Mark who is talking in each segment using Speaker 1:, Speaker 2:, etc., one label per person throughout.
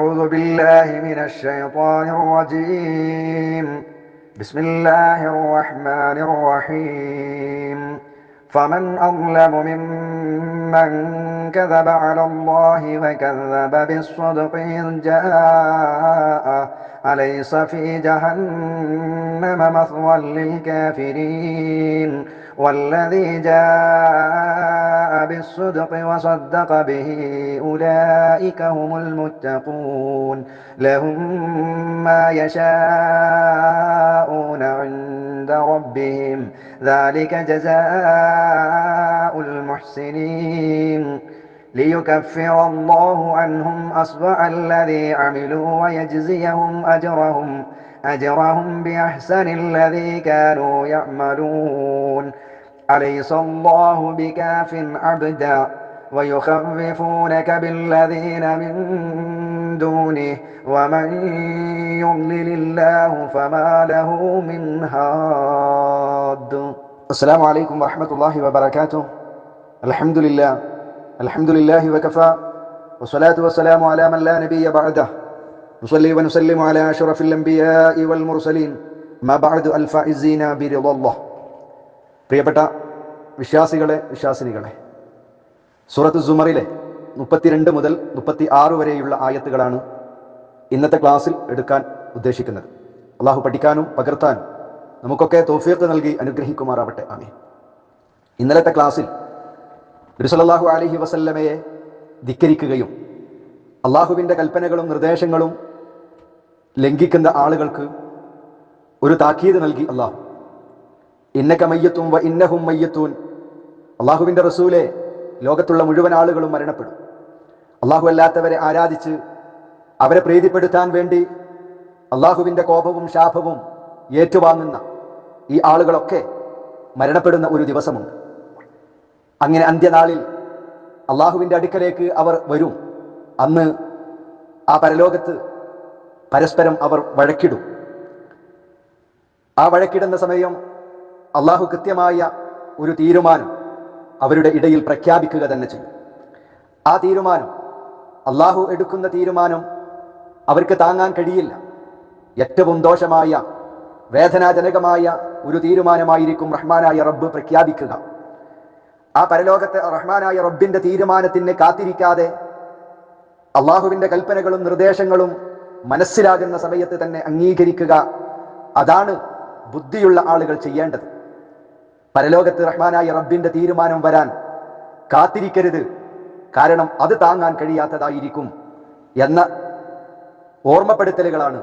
Speaker 1: أعوذ بالله من الشيطان الرجيم. بسم الله الرحمن الرحيم. فمن أظلم ممن كذب على الله وكذب بالصدق إذ جاء. أليس في جهنم مثوى للكافرين؟ والذي جاء بالصدق وصدق به أولئك هم المتقون. لهم ما يشاءون عند ربهم. ذلك جزاء المحسنين. ليكفر الله عنهم أسوأ الذي عملوا ويجزيهم أجرهم أجرهم بأحسن الذي كانوا يعملون. أليس الله بكاف عبدا ويخففونك بالذين من دونه ومن يضلل الله فما له من هاد السلام عليكم ورحمة الله وبركاته الحمد لله الحمد لله وكفى والصلاة والسلام على من لا نبي بعده نصلي ونسلم على أشرف الأنبياء والمرسلين ما بعد الفائزين برضا الله പ്രിയപ്പെട്ട വിശ്വാസികളെ വിശ്വാസിനികളെ. സൂറത്ത് സുമറിലെ മുപ്പത്തിരണ്ട് മുതൽ മുപ്പത്തി ആറ് വരെയുള്ള ആയത്തുകളാണ് ഇന്നത്തെ ക്ലാസ്സിൽ എടുക്കാൻ ഉദ്ദേശിക്കുന്നത്. അള്ളാഹു പഠിക്കാനും പകർത്താനും നമുക്കൊക്കെ തോഫീർത്ത് നൽകി അനുഗ്രഹിക്കുമാറാവട്ടെ. ആമി ഇന്നലത്തെ ക്ലാസ്സിൽ ബിരുസലാഹു അലഹി വസല്ലമയെ ധിക്കരിക്കുകയും അള്ളാഹുവിന്റെ കൽപ്പനകളും നിർദ്ദേശങ്ങളും ലംഘിക്കുന്ന ആളുകൾക്ക് ഒരു താക്കീത് നൽകി അള്ളാഹു. ഇന്നക്കെ മയ്യത്തും വ ഇന്നഹും മയ്യത്തൂൻ അള്ളാഹുവിന്റെ റസൂലെ ലോകത്തുള്ള മുഴുവൻ ആളുകളും മരണപ്പെടും. അള്ളാഹു അല്ലാത്തവരെ ആരാധിച്ച് അവരെ പ്രീതിപ്പെടുത്താൻ വേണ്ടി അള്ളാഹുവിന്റെ കോപവും ശാപവും ഏറ്റുവാങ്ങുന്ന ഈ ആളുകളൊക്കെ മരണപ്പെടുന്ന ഒരു ദിവസമുണ്ട്. അങ്ങനെ അന്ത്യനാളിൽ അള്ളാഹുവിന്റെ അടുക്കലേക്ക് അവർ വരും. അന്ന് ആ പരലോകത്ത് പരസ്പരം അവർ വഴക്കിടും. ആ വഴക്കിടുന്ന സമയം അള്ളാഹു കൃത്യമായ ഒരു തീരുമാനം അവരുടെ ഇടയിൽ പ്രഖ്യാപിക്കുക തന്നെ ചെയ്യും. ആ തീരുമാനം അള്ളാഹു എടുക്കുന്ന തീരുമാനം അവർക്ക് താങ്ങാൻ കഴിയില്ല. ഏറ്റവും ദോഷമായ വേദനാജനകമായ ഒരു തീരുമാനമായിരിക്കും റഹ്മാനായ റബ്ബ് പ്രഖ്യാപിക്കുക. ആ പരലോകത്തെ റഹ്മാനായ റബ്ബിന്റെ തീരുമാനത്തിന് കാത്തിരിക്കാതെ അള്ളാഹുവിന്റെ കൽപ്പനകളും നിർദ്ദേശങ്ങളും മനസ്സിലാകുന്ന സമയത്ത് തന്നെ അംഗീകരിക്കുക അതാണ് ബുദ്ധിയുള്ള ആളുകൾ ചെയ്യേണ്ടത്. പരലോകത്ത് റഹ്മാനായ റബ്ബിന്റെ തീരുമാനം വരാൻ കാത്തിരിക്കരുത് കാരണം അത് താങ്ങാൻ കഴിയാത്തതായിരിക്കും എന്ന ഓർമ്മപ്പെടുത്തലുകളാണ്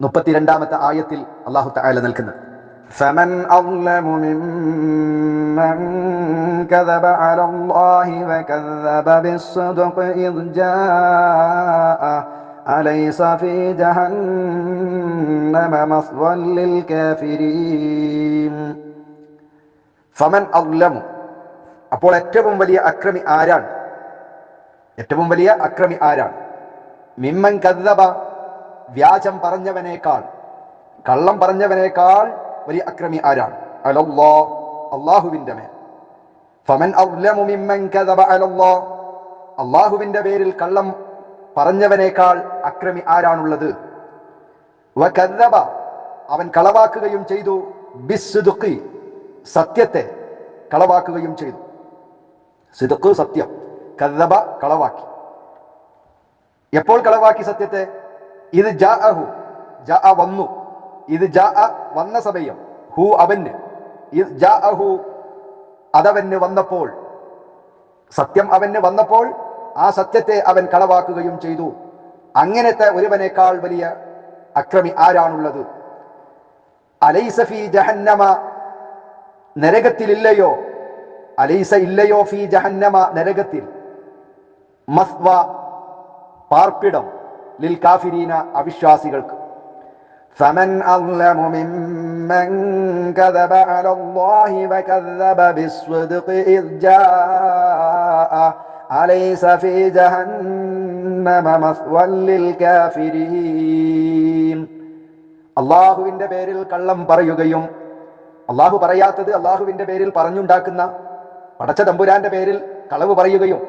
Speaker 1: മുപ്പത്തിരണ്ടാമത്തെ ആയത്തിൽ അള്ളാഹു താല നൽകുന്നത്
Speaker 2: فمن أظلم ممن كذب على الله وكذب بالصدق إذ جاء أليس في جهنم مثوى للكافرين
Speaker 1: ഫമൻ അള്ളമു അപ്പോൾ ഏറ്റവും വലിയ അക്രമി ആരാണ്? ഏറ്റവും വലിയ അക്രമി ആരാണ്? മിമ്മൻ കദ്ദബ വ്യാജം പറഞ്ഞവനേക്കാൾ കള്ളം പറഞ്ഞവനേക്കാൾ വലിയ അക്രമി ആരാണ്? അലല്ലോ അള്ളാഹുവിന്റെ മേൽ. ഫമൻ അള്ളമു മിമ്മൻ കദബ അലല്ലോ അള്ളാഹുവിന്റെ പേരിൽ കള്ളം പറഞ്ഞവനേക്കാൾ അക്രമി ആരാണുള്ളത്? അവൻ കളവാക്കുകയും ചെയ്തു. ബിസ്സുദുഖി സത്യത്തെ കളവാക്കുകയും ചെയ്തു. സിദുക്ക് സത്യം. കഥബ കളവാക്കി. എപ്പോൾ കളവാക്കി സത്യത്തെ? ഇത് ജ അഹു ജാ വന്നു. ഇത് ജാ വന്ന സമയം. ഹു അവന്. ജാ അഹു അതവന് വന്നപ്പോൾ. സത്യം അവന് വന്നപ്പോൾ ആ സത്യത്തെ അവൻ കളവാക്കുകയും ചെയ്തു. അങ്ങനത്തെ ഒരുവനേക്കാൾ വലിയ അക്രമി ആരാണുള്ളത്? അലൈസഫി ജഹന്നമ നരകത്തിലില്ലയോ അലൈസ ഇല്ലയോ ഫീ ജഹന്നമ നരകത്തിൽ മസ്വ പാർപ്പിടം ലിൽ കാഫിരീന അവിശ്വാസികൾക്ക്
Speaker 2: فمن أظلم ممن كذب على الله وكذب بالصدق إذ جاء أليس في جهنم مثوى للكافرين
Speaker 1: അള്ളാഹുവിന്റെ പേരിൽ കള്ളം പറയുകയും അള്ളാഹു പറയാത്തത് അള്ളാഹുവിന്റെ പേരിൽ പറഞ്ഞുണ്ടാക്കുന്ന പടച്ച തമ്പുരാന്റെ പേരിൽ കളവ് പറയുകയും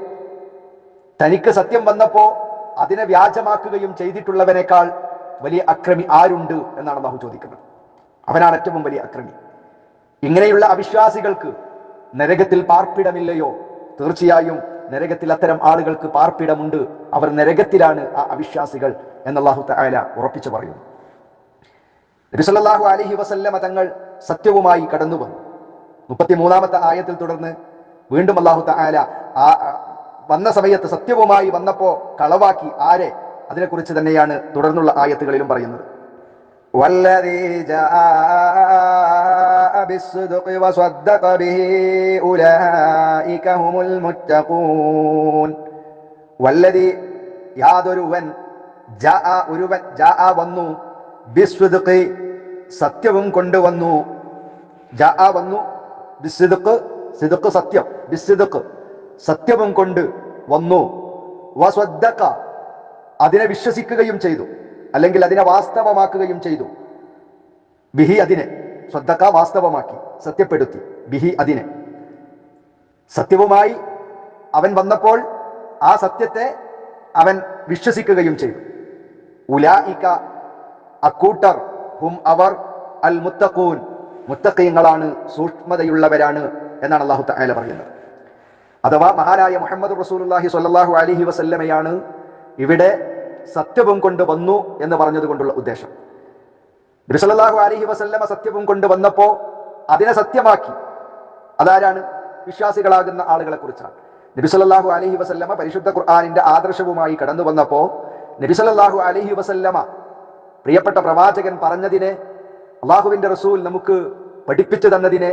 Speaker 1: തനിക്ക് സത്യം വന്നപ്പോ അതിനെ വ്യാജമാക്കുകയും ചെയ്തിട്ടുള്ളവനേക്കാൾ വലിയ അക്രമി ആരുണ്ട് എന്നാണ് അള്ളാഹു ചോദിക്കുന്നത്. അവനാണ് ഏറ്റവും വലിയ അക്രമി. ഇങ്ങനെയുള്ള അവിശ്വാസികൾക്ക് നരകത്തിൽ പാർപ്പിടമില്ലയോ? തീർച്ചയായും നരകത്തിൽ അത്തരം ആളുകൾക്ക് പാർപ്പിടമുണ്ട്. അവർ നരകത്തിലാണ് ആ അവിശ്വാസികൾ എന്നല്ലാഹു തആല ഉറപ്പിച്ചു പറയുന്നു. നബിസല്ലാഹു അലഹി വസല്ലമ തങ്ങൾ സത്യവുമായി കടന്നു വന്നു. മുപ്പത്തിമൂന്നാമത്തെ ആയത്തിൽ തുടർന്ന് വീണ്ടും അള്ളാഹു താല ആ വന്ന സമയത്ത് സത്യവുമായി വന്നപ്പോ കളവാക്കി ആരെ? അതിനെക്കുറിച്ച് തന്നെയാണ് തുടർന്നുള്ള ആയത്തുകളിലും പറയുന്നത്. വല്ലതി യാതൊരുവൻ ജാ ഒരുവൻ ജാ വന്നു സത്യവും കൊണ്ടുവന്നു. ജാ വന്നു. ബിസിദുക്ക് സിദുക്ക് സത്യം ബിസിദുക്ക് സത്യവും കൊണ്ട് വന്നു. വസ്വദ്ദഖ അതിനെ വിശ്വസിക്കുകയും ചെയ്തു. അല്ലെങ്കിൽ അതിനെ വാസ്തവമാക്കുകയും ചെയ്തു. ബിഹി അതിനെ ശ്രദ്ധക്ക വാസ്തവമാക്കി സത്യപ്പെടുത്തി. ബിഹി അതിനെ. സത്യവുമായി അവൻ വന്നപ്പോൾ ആ സത്യത്തെ അവൻ വിശ്വസിക്കുകയും ചെയ്തു. ഉലായിക്ക അക്കൂട്ടർ ഹും അവർ അൽ മുത്തഖൂൻ മുത്തഖീങ്ങളാണ് സൂക്ഷ്മതയുള്ളവരാണ് എന്നാണ് അള്ളാഹു തആല പറയുന്നത്. അഥവാ മഹാനായ മുഹമ്മദ് റസൂലുള്ളാഹി സ്വല്ലല്ലാഹു അലൈഹി വസല്ലമയാണ് ഇവിടെ സത്യവും കൊണ്ട് വന്നു എന്ന് പറഞ്ഞത് കൊണ്ടുള്ള ഉദ്ദേശം. നബി സല്ലല്ലാഹു അലൈഹി വസല്ലമ സത്യവും കൊണ്ട് വന്നപ്പോൾ അതിനെ സത്യമാക്കി. അതാരാണ്? വിശ്വാസികളാകുന്ന ആളുകളെ കുറിച്ചാണ്. നബി സല്ലല്ലാഹു അലൈഹി വസല്ലമ പരിശുദ്ധ ഖുർആനിന്റെ ആദർശവുമായി കടന്നു വന്നപ്പോൾ നബി സല്ലല്ലാഹു അലൈഹി വസല്ലമ പ്രിയപ്പെട്ട പ്രവാചകൻ പറഞ്ഞതിനെ അള്ളാഹുവിന്റെ റസൂൽ നമുക്ക് പഠിപ്പിച്ചു തന്നതിനെ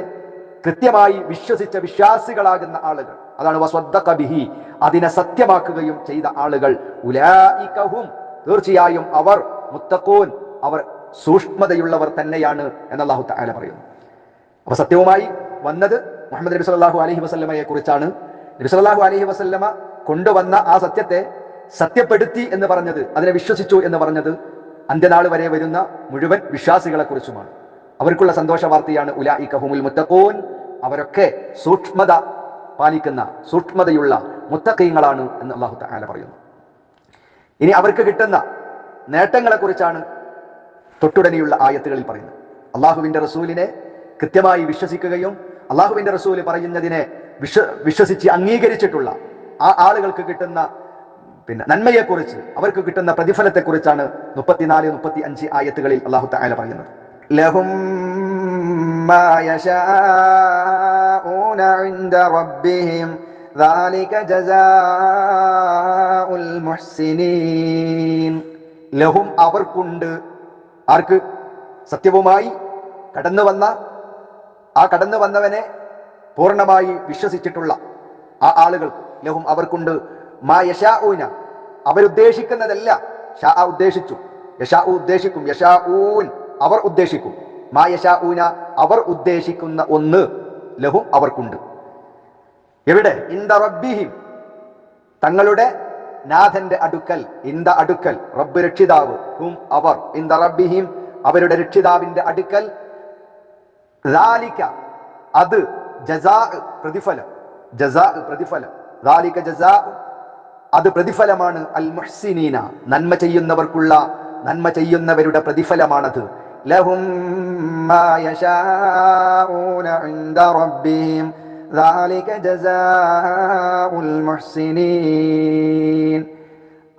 Speaker 1: കൃത്യമായി വിശ്വസിച്ച വിശ്വാസികളാകുന്ന ആളുകൾ. അതാണ് വസ്വദ്ദഖ ബിഹി അതിനെ സത്യമാക്കുകയും ചെയ്ത ആളുകൾ. ഉലായിക്കവും തീർച്ചയായും അവർ മുത്തക്കോൻ അവർ സൂക്ഷ്മതയുള്ളവർ തന്നെയാണ് എന്ന് അള്ളാഹു തആല പറയുന്നു. അപ്പൊ സത്യവുമായി വന്നത് മുഹമ്മദ് നബി സല്ലല്ലാഹു അലഹി വസല്ലമയെ കുറിച്ചാണ്. നബി സല്ലാഹു അലഹി വസ്ല്ലമ കൊണ്ടുവന്ന ആ സത്യത്തെ സത്യപ്പെടുത്തി എന്ന് പറഞ്ഞത് അതിനെ വിശ്വസിച്ചു എന്ന് പറഞ്ഞത് അന്ത്യനാൾ വരെ വരുന്ന മുഴുവൻ വിശ്വാസികളെ കുറിച്ചുമാണ് അവർക്കുള്ള സന്തോഷ വാർത്തയാണ് ഉല ഇ കഹുമുൽ മുത്തഖൂൻ. അവരൊക്കെ സൂക്ഷ്മത പാലിക്കുന്ന സൂക്ഷ്മതയുള്ള മുത്തക്കയങ്ങളാണ് എന്ന് അള്ളാഹു തആല പറയുന്നു. ഇനി അവർക്ക് കിട്ടുന്ന നേട്ടങ്ങളെ കുറിച്ചാണ് തൊട്ടുടനെയുള്ള ആയത്തുകളിൽ പറയുന്നത്. അള്ളാഹുവിന്റെ റസൂലിനെ കൃത്യമായി വിശ്വസിക്കുകയും അള്ളാഹുവിന്റെ റസൂൽ പറയുന്നതിനെ വിശ്വ വിശ്വസിച്ച് അംഗീകരിച്ചിട്ടുള്ള ആ ആളുകൾക്ക് കിട്ടുന്ന പിന്നെ നന്മയെക്കുറിച്ച് അവർക്ക് കിട്ടുന്ന പ്രതിഫലത്തെക്കുറിച്ചാണ് മുപ്പത്തിനാല് മുപ്പത്തി അഞ്ച് ആയത്തുകളിൽ അള്ളാഹു തായാല പറയുന്നത്.
Speaker 2: ലഹും
Speaker 1: ലഹും അവർക്കുണ്ട്. ആർക്ക്? സത്യവുമായി കടന്നു വന്ന ആ കടന്നു വന്നവനെ പൂർണമായി വിശ്വസിച്ചിട്ടുള്ള ആ ആളുകൾക്ക് ലഹും അവർക്കുണ്ട്. മാ അവരുദ്ദേശിക്കുന്നതല്ല. ഷാ ഉദ്ദേശിച്ചു. യശാ ഉദ്ദേശിക്കും. യശാഊൻ അവർ ഉദ്ദേശിക്കും. മാ യശാഊന അവർ ഉദ്ദേശിക്കുന്ന ഒന്ന് ലഹും അവർക്കുണ്ട്. എവിടെ? ഇന്ത റബ്ബിഹിം. തങ്ങളുടെ നാഥന്റെ അടുക്കൽ ഇന്ത അടുക്കൽ റബ്ബ് രക്ഷിതാവ് ഹും അവർ. ഇന്ത റബ്ബിഹിം അവരുടെ രക്ഷിതാവിന്റെ അടുക്കൽ. അത് ജസാ പ്രതിഫലം. ജസാ പ്രതിഫലം. ജസാ അത് പ്രതിഫലമാണ് അൽ മുഹ്സിനീന നന്മ ചെയ്യുന്നവർക്കുള്ള നന്മ ചെയ്യുന്നവരുടെ പ്രതിഫലമാണത്.
Speaker 2: ലഹും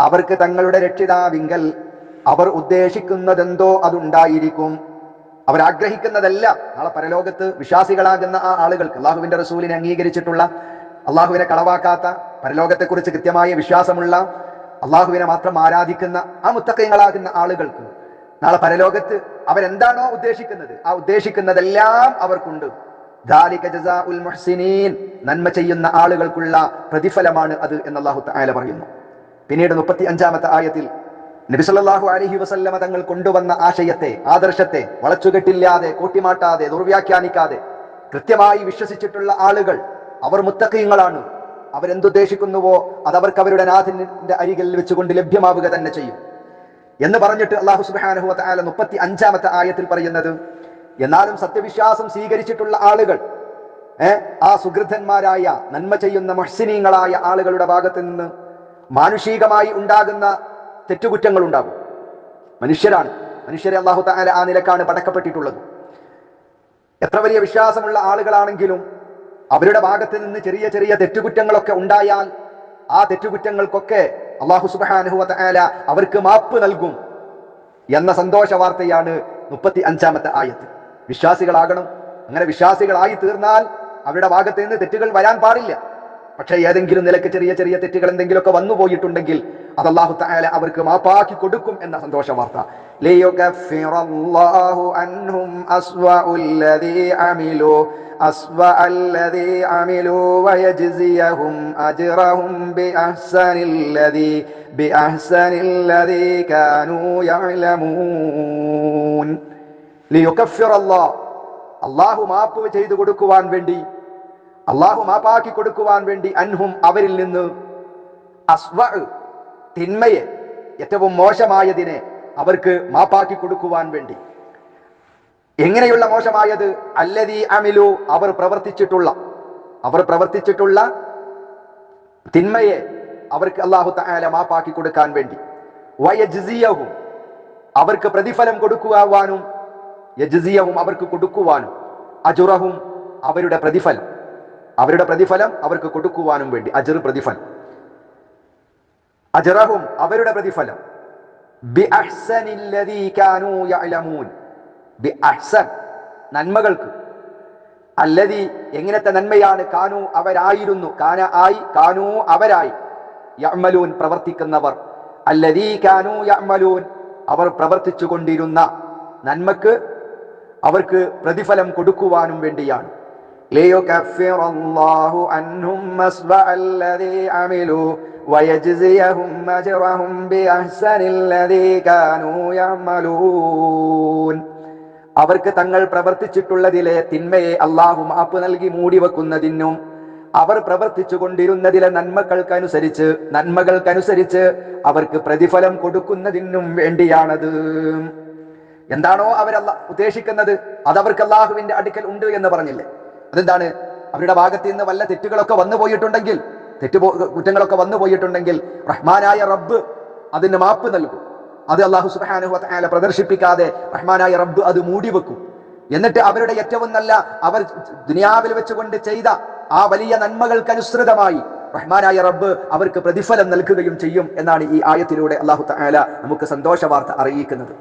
Speaker 1: അവർക്ക് തങ്ങളുടെ രക്ഷിതാവിങ്കൽ അവർ ഉദ്ദേശിക്കുന്നതെന്തോ അതുണ്ടായിരിക്കും. അവരാഗ്രഹിക്കുന്നതല്ല. നാളെ പരലോകത്ത് വിശ്വാസികളാകുന്ന ആ ആളുകൾക്ക് അള്ളാഹുവിന്റെ റസൂലിനെ അംഗീകരിച്ചിട്ടുള്ള അള്ളാഹുവിനെ കളവാക്കാത്ത പരലോകത്തെക്കുറിച്ച് കൃത്യമായ വിശ്വാസമുള്ള അള്ളാഹുവിനെ മാത്രം ആരാധിക്കുന്ന ആ മുത്തക്കയങ്ങളാകുന്ന ആളുകൾക്ക് നാളെ പരലോകത്ത് അവരെന്താണോ ഉദ്ദേശിക്കുന്നത് ആ ഉദ്ദേശിക്കുന്നതെല്ലാം അവർക്കുണ്ട്. നന്മ ചെയ്യുന്ന ആളുകൾക്കുള്ള പ്രതിഫലമാണ് അത് എന്ന് അള്ളാഹു പറയുന്നു. പിന്നീട് മുപ്പത്തി അഞ്ചാമത്തെ ആയത്തിൽ നബിസല്ലാഹു അലഹി വസല്ലമ തങ്ങൾ കൊണ്ടുവന്ന ആശയത്തെ ആദർശത്തെ വളച്ചുകെട്ടില്ലാതെ കൂട്ടിമാട്ടാതെ ദുർവ്യാഖ്യാനിക്കാതെ കൃത്യമായി വിശ്വസിച്ചിട്ടുള്ള ആളുകൾ അവർ മുത്തക്കയങ്ങളാണ് അവരെന്തുദ്ദേശിക്കുന്നുവോ അത് അവർക്ക് അവരുടെ നാഥന്റെ അരികിൽ വെച്ചുകൊണ്ട് ലഭ്യമാവുക തന്നെ ചെയ്യും. എന്ന് പറഞ്ഞിട്ട് അള്ളാഹു സുബ്ഹാനഹു ആല മുപ്പത്തി അഞ്ചാമത്തെ ആയത്തിൽ പറയുന്നത് എന്നാലും സത്യവിശ്വാസം സ്വീകരിച്ചിട്ടുള്ള ആളുകൾ ആ സുഹൃദ്ധന്മാരായ നന്മ ചെയ്യുന്ന മഹ്സിനീങ്ങളായ ആളുകളുടെ ഭാഗത്ത് നിന്ന് മാനുഷികമായി ഉണ്ടാകുന്ന തെറ്റുകുറ്റങ്ങൾ ഉണ്ടാകും മനുഷ്യരാണ്. മനുഷ്യരെ അള്ളാഹു താല ആ നിലക്കാണ് പടക്കപ്പെട്ടിട്ടുള്ളത്. എത്ര വലിയ വിശ്വാസമുള്ള ആളുകളാണെങ്കിലും അവരുടെ ഭാഗത്ത് നിന്ന് ചെറിയ ചെറിയ തെറ്റുകുറ്റങ്ങളൊക്കെ ഉണ്ടായാൽ ആ തെറ്റുകുറ്റങ്ങൾക്കൊക്കെ അള്ളാഹു സുബാനുഹുവല അവർക്ക് മാപ്പ് നൽകും എന്ന സന്തോഷ വാർത്തയാണ് മുപ്പത്തി അഞ്ചാമത്തെ ആയത്ത്. വിശ്വാസികളാകണം. അങ്ങനെ വിശ്വാസികളായി തീർന്നാൽ അവരുടെ ഭാഗത്ത് നിന്ന് തെറ്റുകൾ വരാൻ പാടില്ല. പക്ഷേ ഏതെങ്കിലും നിലയ്ക്ക് ചെറിയ ചെറിയ തെറ്റുകൾ എന്തെങ്കിലുമൊക്കെ വന്നു പോയിട്ടുണ്ടെങ്കിൽ അത് അള്ളാഹു തായാല അവർക്ക് മാപ്പാക്കി കൊടുക്കും എന്ന സന്തോഷ വാർത്ത.
Speaker 2: ലിയുകഫിറല്ലാഹു അൻഹും അസ്വഉല്ലദീ അമിലു. أسوأ الذي عملوا ويجزيهم أجرهم بأحسن الذي بأحسن الذي كانوا يعلمون
Speaker 1: ലിയുക്കഫിർ അല്ലാ അള്ളാഹു മാപ്പ് ചെയ്തു കൊടുക്കുവാൻ വേണ്ടി അള്ളാഹു മാപ്പാക്കി കൊടുക്കുവാൻ വേണ്ടി അൻഹും അവരിൽ നിന്ന് അസ്വ തിന്മയെ ഏറ്റവും മോശമായതിനെ അവർക്ക് മാപ്പാക്കി കൊടുക്കുവാൻ വേണ്ടി എങ്ങനെയുള്ള മോശമായത്? അല്ലതി അമിലു അവർ പ്രവർത്തിച്ചിട്ടുള്ള അവർ പ്രവർത്തിച്ചിട്ടുള്ള തിന്മയെ അവർക്ക് അള്ളാഹു തആല മാപ്പാക്കി കൊടുക്കാൻ വേണ്ടി. വയജിയവും അവർക്ക് പ്രതിഫലം കൊടുക്കുവാനും യജിസിയവും അവർക്ക് കൊടുക്കുവാനും അജുറഹും അവരുടെ പ്രതിഫലം അവരുടെ പ്രതിഫലം അവർക്ക് കൊടുക്കുവാനും വേണ്ടി അജർ പ്രതിഫലം. അജറഹും അവരുടെ പ്രതിഫലം. ബി ബി അഹ്സൻ നന്മകൾക്ക് അല്ലതി എങ്ങനത്തെ നന്മയാണ് കാനു അവരായിരുന്നു കാന ആയി കാനു അവരായി യഅ്മലൂൻ പ്രവർത്തിക്കുന്നവർ അല്ലതീ കാനു യഅ്മലൂൻ അവർ പ്രവർത്തിച്ചു കൊണ്ടിരുന്ന നന്മക്ക് അവർക്ക് പ്രതിഫലം കൊടുക്കുവാനും വേണ്ടിയാണ്
Speaker 2: ليكفر الله عنهم أسوأ الذي عملوا ويجزيهم أجرهم بأحسن الذي كانوا يعملون
Speaker 1: അവർക്ക് തങ്ങൾ പ്രവർത്തിച്ചിട്ടുള്ളതിലെ തിന്മയെ അള്ളാഹു മാപ്പ് നൽകി മൂടി വെക്കുന്നതിനും അവർ പ്രവർത്തിച്ചു കൊണ്ടിരുന്നതിലെ നന്മകൾക്കനുസരിച്ച് നന്മകൾക്കനുസരിച്ച് അവർക്ക് പ്രതിഫലം കൊടുക്കുന്നതിനും വേണ്ടിയാണത്. എന്താണോ അവരല്ല ഉദ്ദേശിക്കുന്നത്. അത് അവർക്ക് അള്ളാഹുവിന്റെ അടുക്കൽ ഉണ്ട് എന്ന് പറഞ്ഞില്ലേ? അതെന്താണ്? അവരുടെ ഭാഗത്ത് നിന്ന് വല്ല തെറ്റുകളൊക്കെ വന്നു പോയിട്ടുണ്ടെങ്കിൽ തെറ്റു കുറ്റങ്ങളൊക്കെ വന്നു പോയിട്ടുണ്ടെങ്കിൽ റഹ്മാനായ റബ്ബ് അതിന് മാപ്പ് നൽകും. അത് അള്ളാഹു സുബ്ഹാനഹു വതആല പ്രദർശിപ്പിക്കാതെ റഹ്മാനായ റബ്ബ് അത് മൂടി വെക്കും. എന്നിട്ട് അവരുടെ ഏറ്റവും നല്ല അവർ ദുനിയാവിൽ വെച്ചുകൊണ്ട് ചെയ്ത ആ വലിയ നന്മകൾക്കനുസൃതമായി റഹ്മാനായ റബ്ബ് അവർക്ക് പ്രതിഫലം നൽകുകയും ചെയ്യും എന്നാണ് ഈ ആയത്തിലൂടെ അള്ളാഹു തആല നമുക്ക് സന്തോഷ വാർത്ത അറിയിക്കുന്നത്.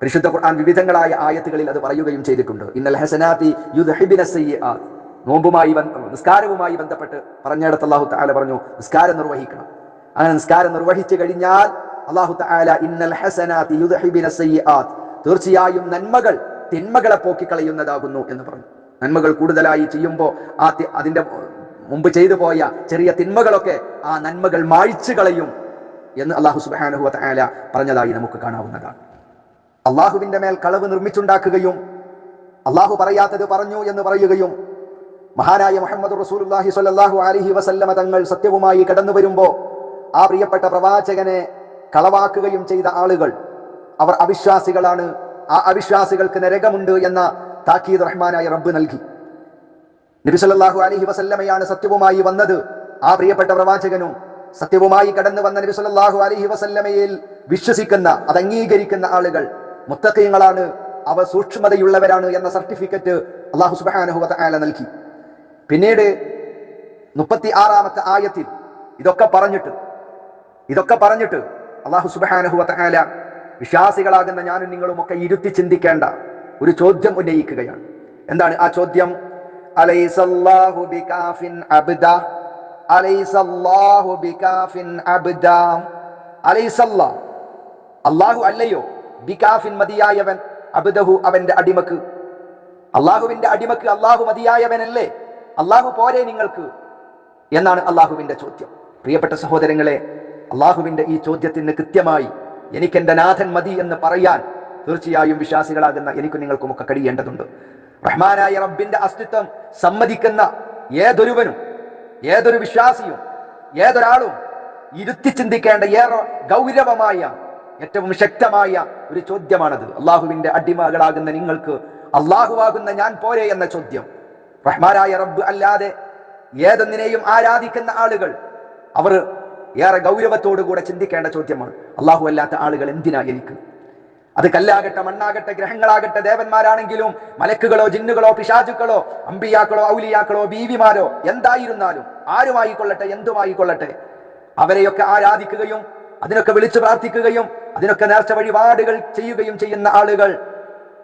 Speaker 1: പരിശുദ്ധ ഖുർആൻ വിവിധങ്ങളായ ആയത്തുകളിൽ അത് പറയുകയും ചെയ്തിട്ടുണ്ട്. ഇന്നൽ ഹസനാത്തി നോമ്പുമായി നിസ്കാരവുമായി ബന്ധപ്പെട്ട് പറഞ്ഞിടത്ത് അള്ളാഹു താല പറഞ്ഞു നിസ്കാരം നിർവഹിക്കണം. അങ്ങനെ നിസ്കാരം നിർവഹിച്ചു കഴിഞ്ഞാൽ അള്ളാഹു തആല ഇന്നൽ യുദ്ഹിബിന സയ്യാത്ത് തീർച്ചയായും നന്മകൾ തിന്മകളെ പോക്കിക്കളയുന്നതാകുന്നു എന്ന് പറഞ്ഞു. നന്മകൾ കൂടുതലായി ചെയ്യുമ്പോൾ ആ അതിന്റെ മുമ്പ് ചെയ്തു പോയ ചെറിയ തിന്മകളൊക്കെ ആ നന്മകൾ മായ്ച്ചു കളയും എന്ന് അള്ളാഹു സുബ്ഹാനഹു തആല പറഞ്ഞതായി നമുക്ക് കാണാവുന്നതാണ്. അള്ളാഹുവിന്റെ മേൽ കളവ് നിർമ്മിച്ചുണ്ടാക്കുകയും അള്ളാഹു പറയാത്തത് പറഞ്ഞു എന്ന് പറയുകയും മഹാനായ മുഹമ്മദ് റസൂലുള്ളാഹി സ്വല്ലല്ലാഹു അലൈഹി വസല്ലമ തങ്ങൾ സത്യവുമായി കടന്നു വരുമ്പോ ആ പ്രിയപ്പെട്ട പ്രവാചകനെ കളവാക്കുകയും ചെയ്ത ആളുകൾ. അവർ അവിശ്വാസികളാണ്. ആ അവിശ്വാസികൾക്ക് നരകമുണ്ട് എന്ന താക്കീദ് റഹ്മാനായ റബ്ബ് നൽകി. നബി അലഹി വസല്ലമയാണ് സത്യവുമായി വന്നത്. ആ പ്രിയപ്പെട്ട പ്രവാചകനും സത്യവുമായി കടന്നു വന്ന നബി സല്ലല്ലാഹു അലൈഹി വസല്ലമയിൽ വിശ്വസിക്കുന്ന അത് അംഗീകരിക്കുന്ന ആളുകൾ മുത്തക്കയങ്ങളാണ് അവ സൂക്ഷ്മതയുള്ളവരാണ് എന്ന സർട്ടിഫിക്കറ്റ് അള്ളാഹു സുബ്ഹാനഹു വതആല നൽകി. പിന്നീട് മുപ്പത്തി ആറാമത്തെ ആയത്തിൽ ഇതൊക്കെ പറഞ്ഞിട്ട് ഇതൊക്കെ പറഞ്ഞിട്ട് അള്ളാഹു സുബ്ഹാനഹു വതആല വിശ്വാസികളാകുന്ന ഞാനും നിങ്ങളും ഒക്കെ ഇരുത്തി ചിന്തിക്കേണ്ട ഒരു ചോദ്യം ഉന്നയിക്കുകയാണ്. എന്താണ് ആ ചോദ്യം? അള്ളാഹു അല്ലയോ? ബികാഫിൻ മതിയായവൻ അബ്ദഹു അവന്റെ അടിമക്ക്. അള്ളാഹുവിന്റെ അടിമക്ക് അള്ളാഹു മതിയായവനല്ലേ? അള്ളാഹു പോരെ നിങ്ങൾക്ക്? എന്നാണ് അള്ളാഹുവിന്റെ ചോദ്യം. പ്രിയപ്പെട്ട സഹോദരങ്ങളെ അള്ളാഹുവിന്റെ ഈ ചോദ്യത്തിന് കൃത്യമായി എനിക്കെന്റെ നാഥൻ മതി എന്ന് പറയാൻ തീർച്ചയായും വിശ്വാസികളാകുന്ന എനിക്കും നിങ്ങൾക്കുമൊക്കെ കഴിയേണ്ടതുണ്ട്. റഹ്മാനായ റബ്ബിന്റെ അസ്തിത്വം സമ്മതിക്കുന്ന ഏതൊരുവനും ഏതൊരു വിശ്വാസിയും ഏതൊരാളും ഇരുത്തി ചിന്തിക്കേണ്ട ഏറെ ഗൗരവമായ ഏറ്റവും ശക്തമായ ഒരു ചോദ്യമാണത്. അള്ളാഹുവിന്റെ അടിമകളാകുന്ന നിങ്ങൾക്ക് അള്ളാഹുവാകുന്ന ഞാൻ പോരെ എന്ന ചോദ്യം. റഹ്മാനായ റബ്ബ് അല്ലാതെ ഏതൊന്നിനെയും ആരാധിക്കുന്ന ആളുകൾ അവർ ഏറെ ഗൗരവത്തോടുകൂടെ ചിന്തിക്കേണ്ട ചോദ്യമാണ്. അള്ളാഹു അല്ലാത്ത ആളുകൾ എന്തിനാ എനിക്ക് അത് കല്ലാകട്ടെ മണ്ണാകട്ടെ ഗ്രഹങ്ങളാകട്ടെ ദേവന്മാരാണെങ്കിലും മലക്കുകളോ ജിന്നുകളോ പിശാചുക്കളോ അമ്പിയാക്കളോ ഔലിയാക്കളോ ബീവിമാരോ എന്തായിരുന്നാലും ആരുമായി കൊള്ളട്ടെ എന്തുമായി കൊള്ളട്ടെ അവരെയൊക്കെ ആരാധിക്കുകയും അതിനൊക്കെ വിളിച്ചു പ്രാർത്ഥിക്കുകയും അതിനൊക്കെ നേർച്ച വഴിപാടുകൾ ചെയ്യുകയും ചെയ്യുന്ന ആളുകൾ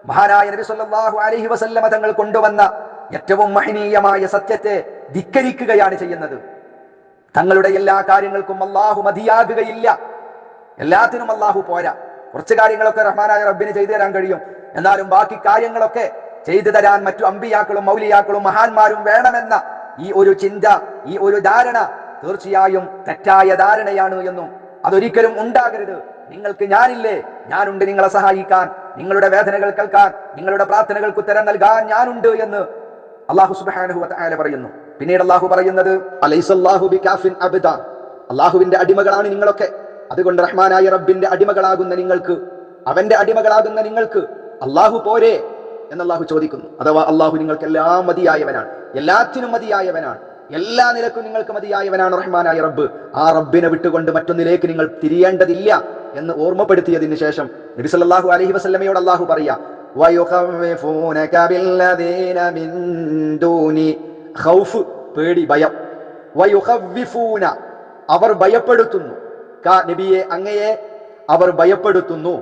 Speaker 1: മഹാനായ നബി സല്ലല്ലാഹു അലൈഹി വസല്ലമ തങ്ങൾ കൊണ്ടുവന്ന ഏറ്റവും മഹനീയമായ സത്യത്തെ ധിക്കരിക്കുകയാണ് ചെയ്യുന്നത്. തങ്ങളുടെ എല്ലാ കാര്യങ്ങൾക്കും അള്ളാഹു മതിയാകുകയില്ല. എല്ലാത്തിനും അള്ളാഹു പോരാ. കുറച്ച് കാര്യങ്ങളൊക്കെ റഹ്മാനായ റബ്ബിന് ചെയ്തു തരാൻ കഴിയും. എന്നാലും ബാക്കി കാര്യങ്ങളൊക്കെ ചെയ്തു തരാൻ മറ്റു അമ്പിയാക്കളും മൗലിയാക്കളും മഹാന്മാരും വേണമെന്ന ഈ ഒരു ചിന്ത ഈ ഒരു ധാരണ തീർച്ചയായും തെറ്റായ ധാരണയാണ് എന്നും അതൊരിക്കലും ഉണ്ടാകരുത്. നിങ്ങൾക്ക് ഞാനില്ലേ? ഞാനുണ്ട് നിങ്ങളെ സഹായിക്കാൻ. നിങ്ങളുടെ വേദനകൾ കേൾക്കാൻ. നിങ്ങളുടെ പ്രാർത്ഥനകൾക്ക് ഉത്തരം നൽകാൻ ഞാനുണ്ട് എന്ന് അള്ളാഹു വതആല പറയുന്നു. പിന്നീട് അള്ളാഹു പറയുന്നത് അള്ളാഹുവിന്റെ അടിമകളാണ് നിങ്ങളൊക്കെ. അതുകൊണ്ട് റഹ്മാനായ റബ്ബിന്റെ അടിമകളാകുന്ന നിങ്ങൾക്ക് അവന്റെ അടിമകളാകുന്ന നിങ്ങൾക്ക് അള്ളാഹു പോരെ എന്ന് അള്ളാഹു ചോദിക്കുന്നു. അഥവാ അള്ളാഹു നിങ്ങൾക്ക് എല്ലാം മതിയായവനാണ്. എല്ലാത്തിനും മതിയായവനാണ്. എല്ലാ നിലക്കും നിങ്ങൾക്ക് മതിയായവനാണ് റഹ്മാനായ റബ്ബ്. ആ റബ്ബിനെ വിട്ടുകൊണ്ട് മറ്റൊന്നിലേക്ക് നിങ്ങൾ തിരിയേണ്ടതില്ല എന്ന് ഓർമ്മപ്പെടുത്തിയതിന് ശേഷം നബി സല്ലല്ലാഹു അലൈഹി വസല്ലമയോട് അള്ളാഹു പറയാ ഹൗഫ് പേടി ഭയം. വയുഹവിഫൂന അവർ ഭയപ്പെടുത്തുന്നു. കാ നബിയെ അങ്ങയെ അവർ ഭയപ്പെടുത്തുന്നു.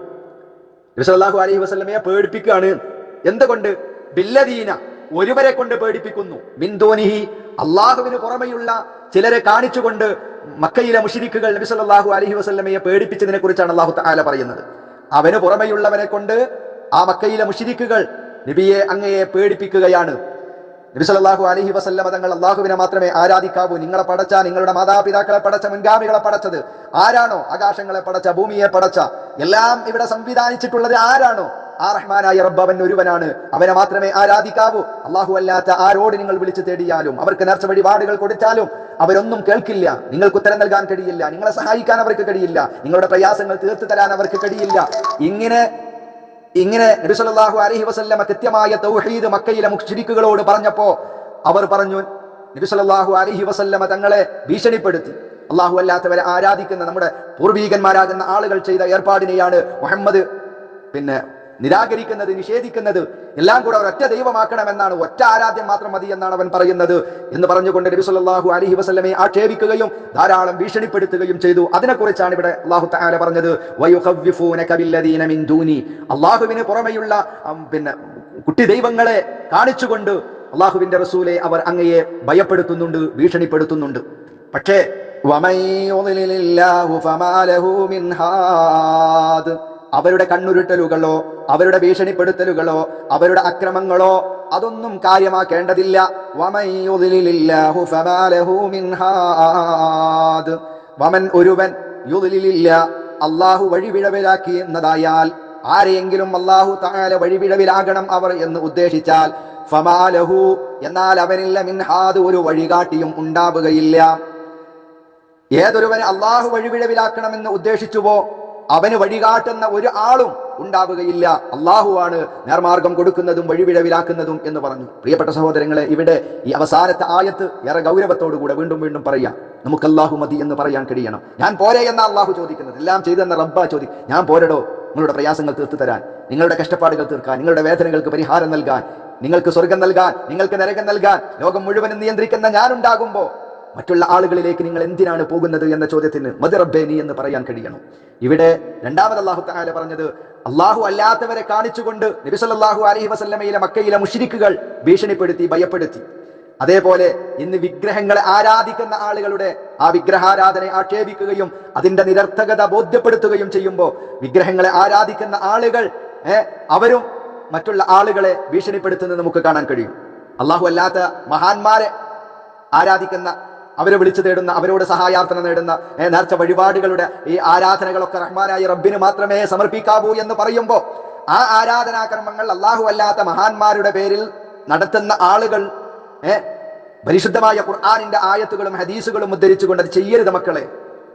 Speaker 1: നബിസല്ലാഹു അലൈഹി വസ്ലമയെ പേടിപ്പിക്കുകയാണ്. എന്തുകൊണ്ട്? ബില്ലദീന ഒരുവരെ കൊണ്ട് പേടിപ്പിക്കുന്നു. മിന്തോനിഹി അള്ളാഹുവിന് പുറമെയുള്ള ചിലരെ കാണിച്ചുകൊണ്ട് മക്കയിലെ മുഷിരിക്കുകൾ നബി സല്ലാഹു അലഹി വസ്ലമയെ പേടിപ്പിച്ചതിനെ കുറിച്ചാണ് അള്ളാഹു താല പറയുന്നത്. അവന് പുറമെയുള്ളവനെ കൊണ്ട് ആ മക്കയിലെ മുഷിരിക്കുകൾ നബിയെ അങ്ങയെ പേടിപ്പിക്കുകയാണ്. നബി അലഹി വസല്ലമ തങ്ങൾ അള്ളാഹുവിനെ മാത്രമേ ആരാധിക്കാവൂ. നിങ്ങളെ പടച്ച നിങ്ങളുടെ മാതാപിതാക്കളെ പടച്ച മുൻഗാമികളെ പടച്ചത് ആരാണോ? ആകാശങ്ങളെ പടച്ച ഭൂമിയെ പടച്ച എല്ലാം ഇവിടെ സംവിധാനിച്ചിട്ടുള്ളത് ആരാണോ? ആ റഹ്മാനായ റബ്ബ് അവൻ ഒരുവനാണ്. അവനെ മാത്രമേ ആരാധിക്കാവൂ. അള്ളാഹു അല്ലാത്ത ആരോട് നിങ്ങൾ വിളിച്ചു തേടിയാലും അവർക്ക് നേർച്ച വഴിപാടുകൾ കൊടുത്താലും അവരൊന്നും കേൾക്കില്ല. നിങ്ങൾക്ക് ഉത്തരം നൽകാൻ കഴിയില്ല. നിങ്ങളെ സഹായിക്കാൻ അവർക്ക് കഴിയില്ല. നിങ്ങളുടെ പ്രയാസങ്ങൾ തീർത്തു തരാൻ അവർക്ക് കഴിയില്ല. ഇങ്ങനെ ഇങ്ങനെ നബി അലഹി വസല്ലമ കൃത്യമായ തൗഹീദ് മക്കയിലെ മുഖ്ശിരിക്കുകളോട് പറഞ്ഞപ്പോ അവർ പറഞ്ഞു നബി അലഹി അലൈഹി വസല്ലമ തങ്ങളെ ഭീഷണിപ്പെടുത്തി. അള്ളാഹു അല്ലാത്തവരെ ആരാധിക്കുന്ന നമ്മുടെ പൂർവീകന്മാരാകുന്ന ആളുകൾ ചെയ്ത ഏർപ്പാടിനെയാണ് മുഹമ്മദ് പിന്നെ നിരാകരിക്കുന്നത് നിഷേധിക്കുന്നത് എല്ലാം കൂടെ ഒരൊറ്റ ദൈവമാക്കണമെന്നാണ് ഒറ്റ ആരാധ്യം മാത്രം മതി എന്നാണ് അവൻ പറയുന്നത് എന്ന് പറഞ്ഞുകൊണ്ട് നബി സല്ലാഹു അലഹി വസ്ലമെ ആക്ഷേപിക്കുകയും ധാരാളം ഭീഷണിപ്പെടുത്തുകയും ചെയ്തു. അതിനെക്കുറിച്ചാണ് ഇവിടെ അള്ളാഹു താര പറഞ്ഞത്. അള്ളാഹുവിന് പുറമെയുള്ള പിന്നെ കുട്ടി ദൈവങ്ങളെ കാണിച്ചുകൊണ്ട് അള്ളാഹുവിന്റെ റസൂലെ അവർ അങ്ങയെ ഭയപ്പെടുത്തുന്നുണ്ട് ഭീഷണിപ്പെടുത്തുന്നുണ്ട്. പക്ഷേ അവരുടെ കണ്ണുരുട്ടലുകളോ അവരുടെ ഭീഷണിപ്പെടുത്തലുകളോ അവരുടെ അക്രമങ്ങളോ അതൊന്നും കാര്യമാക്കേണ്ടതില്ല. വമൻ ഒരുവൻ യുദിലില്ല അള്ളാഹു വഴിപിഴവിലാക്കി എന്നതായാൽ ആരെയെങ്കിലും അള്ളാഹു താഴെ വഴിപിഴവിലാകണം അവർ എന്ന് ഉദ്ദേശിച്ചാൽ ഫമാലഹു എന്നാൽ അവനില്ല മിൻഹാദ് ഒരു വഴികാട്ടിയും ഉണ്ടാവുകയില്ല. ഏതൊരുവൻ അള്ളാഹു വഴിപിഴവിലാക്കണമെന്ന് ഉദ്ദേശിച്ചുവോ? അവന് വഴികാട്ടുന്ന ഒരു ആളും ഉണ്ടാവുകയില്ല. അള്ളാഹുവാണ് നേർമാർഗം കൊടുക്കുന്നതും വഴിവിഴവിലാക്കുന്നതും എന്ന് പറഞ്ഞു. പ്രിയപ്പെട്ട സഹോദരങ്ങളെ ഇവിടെ ഈ അവസാനത്തെ ആയത്ത് ഏറെ ഗൗരവത്തോടുകൂടെ വീണ്ടും വീണ്ടും പറയാം. നമുക്ക് അള്ളാഹു മതി എന്ന് പറയാൻ കഴിയണം. ഞാൻ പോരെ എന്ന അള്ളാഹു ചോദിക്കുന്നത്. എല്ലാം ചെയ്തെന്ന റബ്ബ ചോദി ഞാൻ പോരടോ നിങ്ങളുടെ പ്രയാസങ്ങൾ തീർത്തു തരാൻ. നിങ്ങളുടെ കഷ്ടപ്പാടുകൾ തീർക്കാൻ നിങ്ങളുടെ വേദനകൾക്ക് പരിഹാരം നൽകാൻ നിങ്ങൾക്ക് സ്വർഗം നൽകാൻ നിങ്ങൾക്ക് നരകം നൽകാൻ ലോകം മുഴുവനും നിയന്ത്രിക്കുന്ന ഞാനുണ്ടാകുമ്പോൾ മറ്റുള്ള ആളുകളിലേക്ക് നിങ്ങൾ എന്തിനാണ് പോകുന്നത് എന്ന ചോദ്യത്തിന് മതി എന്ന് പറയാൻ കഴിയണം. ഇവിടെ രണ്ടാമത് അള്ളാഹു താല പറഞ്ഞത് അള്ളാഹു അല്ലാത്തവരെ കാണിച്ചുകൊണ്ട് നബി അലഹി അലൈഹി വസല്ലമയിലെ മക്കയിലെ മുഷിരിക്കുകൾ ഭീഷണിപ്പെടുത്തി ഭയപ്പെടുത്തി. അതേപോലെ ഇന്ന് വിഗ്രഹങ്ങളെ ആരാധിക്കുന്ന ആളുകളുടെ ആ വിഗ്രഹാരാധനയെ ആക്ഷേപിക്കുകയും അതിന്റെ നിരർത്ഥകത ബോധ്യപ്പെടുത്തുകയും ചെയ്യുമ്പോൾ വിഗ്രഹങ്ങളെ ആരാധിക്കുന്ന ആളുകൾ അവരും മറ്റുള്ള ആളുകളെ ഭീഷണിപ്പെടുത്തുന്നത് നമുക്ക് കാണാൻ കഴിയും. അള്ളാഹു അല്ലാത്ത മഹാന്മാരെ ആരാധിക്കുന്ന അവരെ വിളിച്ചു തേടുന്ന അവരോട് സഹായാർത്ഥന നേടുന്ന നേർച്ച വഴിപാടുകളുടെ ഈ ആരാധനകളൊക്കെ റഹ്മാനായ റബ്ബിന് മാത്രമേ സമർപ്പിക്കാവൂ എന്ന് പറയുമ്പോൾ ആ ആരാധനാക്രമങ്ങൾ അള്ളാഹു അല്ലാത്ത മഹാന്മാരുടെ പേരിൽ നടത്തുന്ന ആളുകൾ ഏ, പരിശുദ്ധമായ ഖുർആാനിന്റെ ആയത്തുകളും ഹദീസുകളും ഉദ്ധരിച്ചുകൊണ്ട് അത് ചെയ്യരുത് മക്കളെ.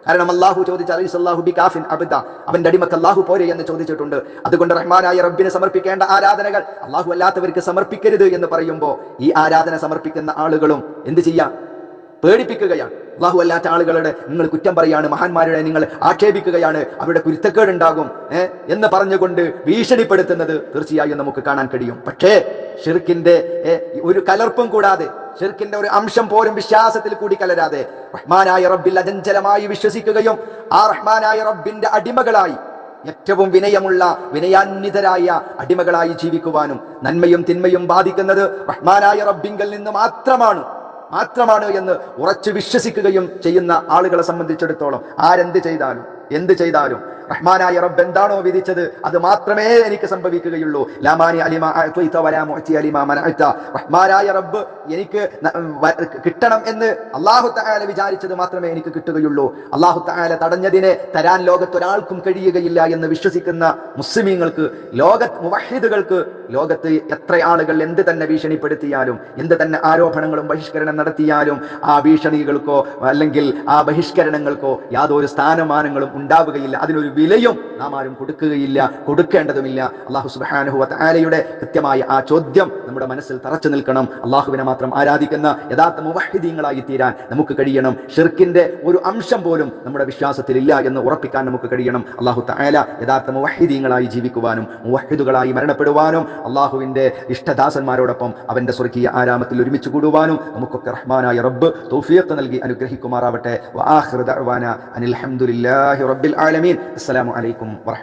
Speaker 1: കാരണം അള്ളാഹു ചോദിച്ച അലൈസ് അള്ളാഹു ബി കാഫിൻ അബിദ? അവന്റെ അടിമക്ക് അള്ളാഹു പോരെ എന്ന് ചോദിച്ചിട്ടുണ്ട്. അതുകൊണ്ട് റഹ്മാനായ റബ്ബിന് സമർപ്പിക്കേണ്ട ആരാധനകൾ അള്ളാഹു അല്ലാത്തവർക്ക് സമർപ്പിക്കരുത് എന്ന് പറയുമ്പോൾ ഈ ആരാധന സമർപ്പിക്കുന്ന ആളുകളും എന്ത് ചെയ്യാം? പേടിപ്പിക്കുകയാണ്. അള്ളാഹു അല്ലാത്ത ആളുകളുടെ നിങ്ങൾ കുറ്റം പറയാണ് മഹാന്മാരുടെ നിങ്ങൾ ആക്ഷേപിക്കുകയാണ് അവരുടെ കുരുത്തക്കേടുണ്ടാകും എന്ന് പറഞ്ഞുകൊണ്ട് ഭീഷണിപ്പെടുത്തുന്നത് തീർച്ചയായും നമുക്ക് കാണാൻ കഴിയും. പക്ഷേ ഷിർക്കിന്റെ ഒരു കലർപ്പും കൂടാതെ ഷിർക്കിന്റെ ഒരു അംശം പോലും വിശ്വാസത്തിൽ കൂടി കലരാതെ റഹ്മാനായ റബ്ബിൽ അചഞ്ചലമായി വിശ്വസിക്കുകയും ആ റഹ്മാനായ റബ്ബിന്റെ അടിമകളായി ഏറ്റവും വിനയമുള്ള വിനയാന്വിതരായ അടിമകളായി ജീവിക്കുവാനും നന്മയും തിന്മയും ബാധിക്കുന്നത് റഹ്മാനായ റബ്ബിങ്കൽ നിന്ന് മാത്രമാണ്. മാത്രമാണ് എന്ന് ഉറച്ചു വിശ്വസിക്കുകയും ചെയ്യുന്ന ആളുകളെ സംബന്ധിച്ചിടത്തോളം ആരെന്ത് ചെയ്താലും. എന്ത് ചെയ്താലും? റഹ്മാനായ റബ്ബ് എന്താണോ വിധിച്ചത്? അത് മാത്രമേ എനിക്ക് സംഭവിക്കുകയുള്ളൂ. ലാമാനി അലിമ റഹ്മാനായ റബ്ബ് എനിക്ക് കിട്ടണം എന്ന് അള്ളാഹു തആല വിചാരിച്ചത് മാത്രമേ എനിക്ക് കിട്ടുകയുള്ളൂ. അള്ളാഹു തആല തടഞ്ഞതിനെ തരാൻ ലോകത്തൊരാൾക്കും കഴിയുകയില്ല എന്ന് വിശ്വസിക്കുന്ന മുസ്ലിമീങ്ങൾക്ക് ലോക മുവഹിദുകൾക്ക് ലോകത്ത് എത്ര ആളുകൾ എന്ത് തന്നെ ഭീഷണിപ്പെടുത്തിയാലും എന്ത് തന്നെ ആരോപണങ്ങളും ബഹിഷ്കരണം നടത്തിയാലും ആ ഭീഷണികൾക്കോ അല്ലെങ്കിൽ ആ ബഹിഷ്കരണങ്ങൾക്കോ യാതൊരു സ്ഥാനമാനങ്ങളും ഉണ്ടാവുകയില്ല. അതിനൊരു വിലയും നാം ആരും കൊടുക്കുകയില്ല കൊടുക്കേണ്ടതുമില്ല. അള്ളാഹു സുബ്ഹാനഹു വതആലയുടെ കൃത്യമായ ആ ചോദ്യം നമ്മുടെ മനസ്സിൽ തറച്ചു നിൽക്കണം. അള്ളാഹുവിനെ മാത്രം ആരാധിക്കുന്ന യഥാർത്ഥ മുവഹിദീങ്ങളായി തീരാൻ നമുക്ക് കഴിയണം. ഷിർക്കിന്റെ ഒരു അംശം പോലും നമ്മുടെ വിശ്വാസത്തിൽ ഇല്ല എന്ന് ഉറപ്പിക്കാൻ നമുക്ക് കഴിയണം. അള്ളാഹു തായാല യഥാർത്ഥ മുവഹിദീങ്ങളായി ജീവിക്കുവാനും മുവഹിദുകളായി മരണപ്പെടുവാനും അള്ളാഹുവിന്റെ ഇഷ്ടദാസന്മാരോടൊപ്പം അവന്റെ സ്വർഗീയ ആരാമത്തിൽ ഒരുമിച്ച് കൂടുവാനും നമുക്കൊക്കെ റഹ്മാനായ റബ്ബ് തൗഫീഖ് നൽകി അനുഗ്രഹിക്കുമാറാവട്ടെ. അനിൽ ഹംദുലില്ലാഹി റബ്ബിൽ ആലമീൻ അസ്സലാമു അലൈക്കും വറഹ്മ